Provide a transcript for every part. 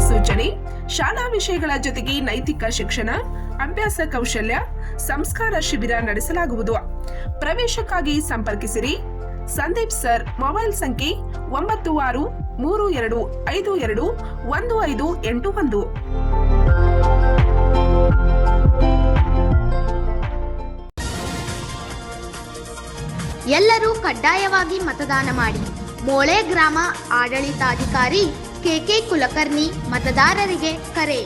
ಸೂಚನೆ ಶಾಲಾ ವಿಷಯಗಳ ಜೊತೆಗೆ ನೈತಿಕ ಶಿಕ್ಷಣ, ಅಭ್ಯಾಸ ಕೌಶಲ್ಯ, ಸಂಸ್ಕಾರ ಶಿಬಿರ ನಡೆಸಲಾಗುವುದು. ಪ್ರವೇಶಕ್ಕಾಗಿ ಸಂಪರ್ಕಿಸಿರಿ. ಸಂದೀಪ್ ಸರ್, ಮೊಬೈಲ್ ಸಂಖ್ಯೆ ಒಂಬತ್ತು ಆರು, ಮೂರು ಎರಡು, ಐದು ಎರಡು, ಒಂದು ಐದು ಎಂಟು ಒಂದು. ಎಲ್ಲರೂ ಕಡ್ಡಾಯವಾಗಿ ಮತದಾನ ಮಾಡಿ. ಮೋಳೆ ಗ್ರಾಮ ಆಡಳಿತಾಧಿಕಾರಿ ಕೆಕೆ ಕುಲಕರ್ಣಿ ಮತದಾರರಿಗೆ ಕರೆ.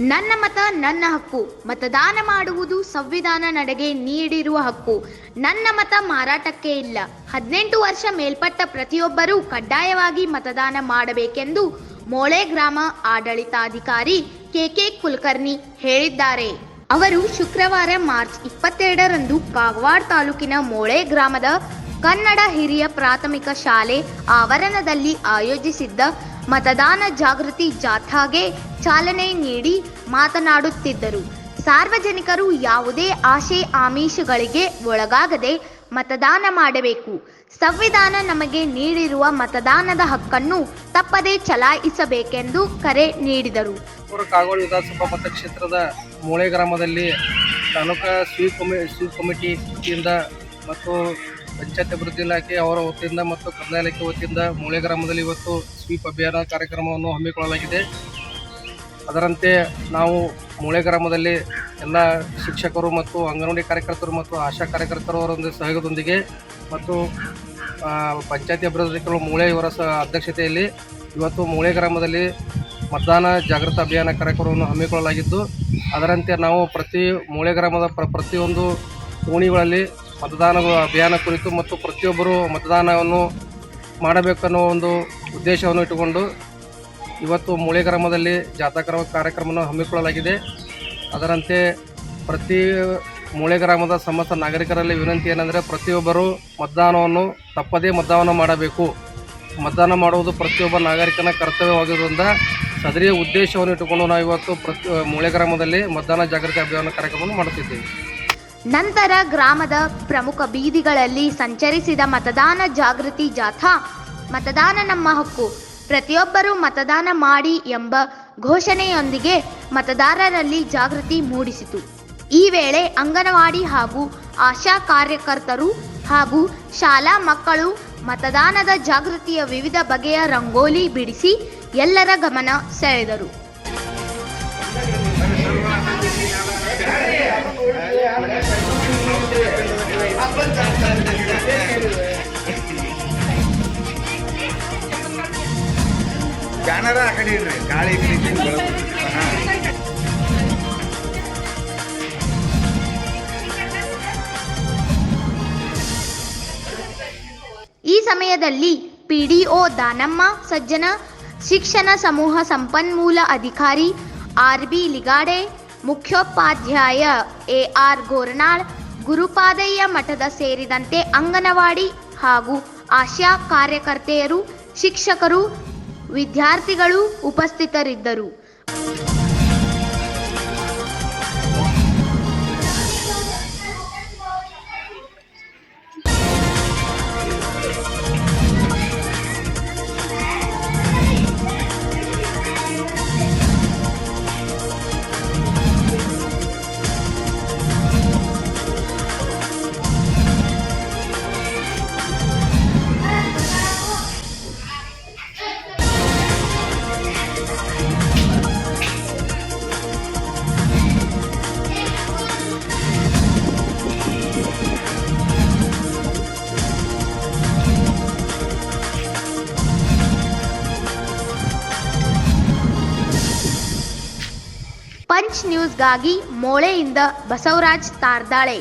ನನ್ನ ಮತ ನನ್ನ ಹಕ್ಕು. ಮತದಾನ ಮಾಡುವುದು ಸಂವಿಧಾನ ನಡೆಗೆ ನೀಡಿರುವ ಹಕ್ಕು. ನನ್ನ ಮತ ಮಾರಾಟಕ್ಕೆ ಇಲ್ಲ. ಹದಿನೆಂಟು ವರ್ಷ ಮೇಲ್ಪಟ್ಟ ಪ್ರತಿಯೊಬ್ಬರೂ ಕಡ್ಡಾಯವಾಗಿ ಮತದಾನ ಮಾಡಬೇಕೆಂದು ಮೋಳೆ ಗ್ರಾಮ ಆಡಳಿತಾಧಿಕಾರಿ ಕೆಕೆ ಕುಲಕರ್ಣಿ ಹೇಳಿದ್ದಾರೆ. ಅವರು ಶುಕ್ರವಾರ ಮಾರ್ಚ್ ಇಪ್ಪತ್ತೆರಡರಂದು ಕಾಗವಾಡ ತಾಲೂಕಿನ ಮೋಳೆ ಗ್ರಾಮದ ಕನ್ನಡ ಹಿರಿಯ ಪ್ರಾಥಮಿಕ ಶಾಲೆ ಆವರಣದಲ್ಲಿ ಆಯೋಜಿಸಿದ್ದ ಮತದಾನ ಜಾಗೃತಿ ಜಾಥಾಗೆ ಚಾಲನೆ ನೀಡಿ ಮಾತನಾಡುತ್ತಿದ್ದರು. ಸಾರ್ವಜನಿಕರು ಯಾವುದೇ ಆಶೆ ಆಮಿಷಗಳಿಗೆ ಒಳಗಾಗದೆ ಮತದಾನ ಮಾಡಬೇಕು. ಸಂವಿಧಾನ ನಮಗೆ ನೀಡಿರುವ ಮತದಾನದ ಹಕ್ಕನ್ನು ತಪ್ಪದೇ ಚಲಾಯಿಸಬೇಕೆಂದು ಕರೆ ನೀಡಿದರು. ಕಾಗೋಡು ವಿಧಾನಸಭಾ ಮತಕ್ಷೇತ್ರದ ಮೂಳೆ ಗ್ರಾಮದಲ್ಲಿ ತಾಲೂಕಾ ಸ್ವೀಪ್ ಕಮಿ, ಸ್ವೀಪ್ ಕಮಿಟಿ ವತಿಯಿಂದ ಮತ್ತು ಪಂಚಾಯತ್ ಅಭಿವೃದ್ಧಿ ಇಲಾಖೆ ಅವರ ವತಿಯಿಂದ ಮತ್ತು ಕಂದಾಯ ಇಲಾಖೆ ವತಿಯಿಂದ ಮೂಳೆ ಗ್ರಾಮದಲ್ಲಿ ಇವತ್ತು ಸ್ವೀಪ್ ಅಭಿಯಾನ ಕಾರ್ಯಕ್ರಮವನ್ನು ಹಮ್ಮಿಕೊಳ್ಳಲಾಗಿದೆ. ಅದರಂತೆ ನಾವು ಮೂಳೆ ಗ್ರಾಮದಲ್ಲಿ ಎಲ್ಲ ಶಿಕ್ಷಕರು ಮತ್ತು ಅಂಗನವಾಡಿ ಕಾರ್ಯಕರ್ತರು ಮತ್ತು ಆಶಾ ಕಾರ್ಯಕರ್ತರು ಅವರೊಂದು ಸಹಯೋಗದೊಂದಿಗೆ ಮತ್ತು ಪಂಚಾಯತಿ ಅಭಿವೃದ್ಧಿಗಳು ಮೂಳೆ ಇವರ ಸ, ಅಧ್ಯಕ್ಷತೆಯಲ್ಲಿ ಇವತ್ತು ಮೂಳೆ ಗ್ರಾಮದಲ್ಲಿ ಮತದಾನ ಜಾಗೃತ ಅಭಿಯಾನ ಕಾರ್ಯಕ್ರಮವನ್ನು ಹಮ್ಮಿಕೊಳ್ಳಲಾಗಿದ್ದು, ಅದರಂತೆ ನಾವು ಪ್ರತಿ ಮೂಳೆ ಗ್ರಾಮದ ಪ್ರ, ಪ್ರತಿಯೊಂದು ಓಣಿಗಳಲ್ಲಿ ಮತದಾನ ಅಭಿಯಾನ ಕುರಿತು ಮತ್ತು ಪ್ರತಿಯೊಬ್ಬರು ಮತದಾನವನ್ನು ಮಾಡಬೇಕನ್ನೋ ಒಂದು ಉದ್ದೇಶವನ್ನು ಇಟ್ಟುಕೊಂಡು ಇವತ್ತು ಮೂಳೆ ಗ್ರಾಮದಲ್ಲಿ ಜಾಥಾ ಕಾರ್ಯಕ್ರಮವನ್ನು ಹಮ್ಮಿಕೊಳ್ಳಲಾಗಿದೆ. ಅದರಂತೆ ಪ್ರತಿ ಮೂಳೆ ಗ್ರಾಮದ ಸಮಸ್ತ ನಾಗರಿಕರಲ್ಲಿ ವಿನಂತಿ ಏನೆಂದರೆ ಪ್ರತಿಯೊಬ್ಬರು ಮತದಾನವನ್ನು ತಪ್ಪದೇ ಮತದಾನ ಮಾಡಬೇಕು. ಮತದಾನ ಮಾಡುವುದು ಪ್ರತಿಯೊಬ್ಬ ನಾಗರಿಕನ ಕರ್ತವ್ಯವಾಗಿರುವುದರಿಂದ ಸದರಿಯ ಉದ್ದೇಶವನ್ನು ಇಟ್ಟುಕೊಂಡು ನಾವು ಇವತ್ತು ಪ್ರತಿ ಮೂಳೆ ಗ್ರಾಮದಲ್ಲಿ ಮತದಾನ ಜಾಗೃತಿ ಅಭಿಯಾನ ಕಾರ್ಯಕ್ರಮವನ್ನು ಮಾಡುತ್ತಿದ್ದೇವೆ. ನಂತರ ಗ್ರಾಮದ ಪ್ರಮುಖ ಬೀದಿಗಳಲ್ಲಿ ಸಂಚರಿಸಿದ ಮತದಾನ ಜಾಗೃತಿ ಜಾಥಾ, ಮತದಾನ ನಮ್ಮ ಹಕ್ಕು, ಪ್ರತಿಯೊಬ್ಬರೂ ಮತದಾನ ಮಾಡಿ ಎಂಬ ಘೋಷಣೆಯೊಂದಿಗೆ ಮತದಾರರಲ್ಲಿ ಜಾಗೃತಿ ಮೂಡಿಸಿತು. ಈ ವೇಳೆ ಅಂಗನವಾಡಿ ಹಾಗೂ ಆಶಾ ಕಾರ್ಯಕರ್ತರು ಹಾಗೂ ಶಾಲಾ ಮಕ್ಕಳು ಮತದಾನದ ಜಾಗೃತಿಯ ವಿವಿಧ ಬಗೆಯ ರಂಗೋಲಿ ಬಿಡಿಸಿ ಎಲ್ಲರ ಗಮನ ಸೆಳೆದರು. ಗಾಳಿ ಈ. ಸಮಯದಲ್ಲಿ ಪಿಡಿಒ ದಾನಮ್ಮ, ಸಜ್ಜನ, ಶಿಕ್ಷಣ ಸಮೂಹ ಸಂಪನ್ಮೂಲ ಅಧಿಕಾರಿ ಆರ್ಬಿ ಲಿಗಾಡೆ, ಮುಖ್ಯೋಪಾಧ್ಯಾಯ ಎಆರ್ ಆರ್ ಗೋರ್ನಾಳ್, ಗುರುಪಾದಯ್ಯ ಮಠದ ಸೇರಿದಂತೆ ಅಂಗನವಾಡಿ ಹಾಗೂ ಆಶಾ ಕಾರ್ಯಕರ್ತೆಯರು, ಶಿಕ್ಷಕರು ವಿದ್ಯಾರ್ಥಿಗಳು ಉಪಸ್ಥಿತರಿದ್ದರು. ಪಂಚ್ ನ್ಯೂಸ್ಗಾಗಿ ಮೋಳೆಯಿಂದ ಬಸವರಾಜ್ ತಾರ್ದಾಳೆ.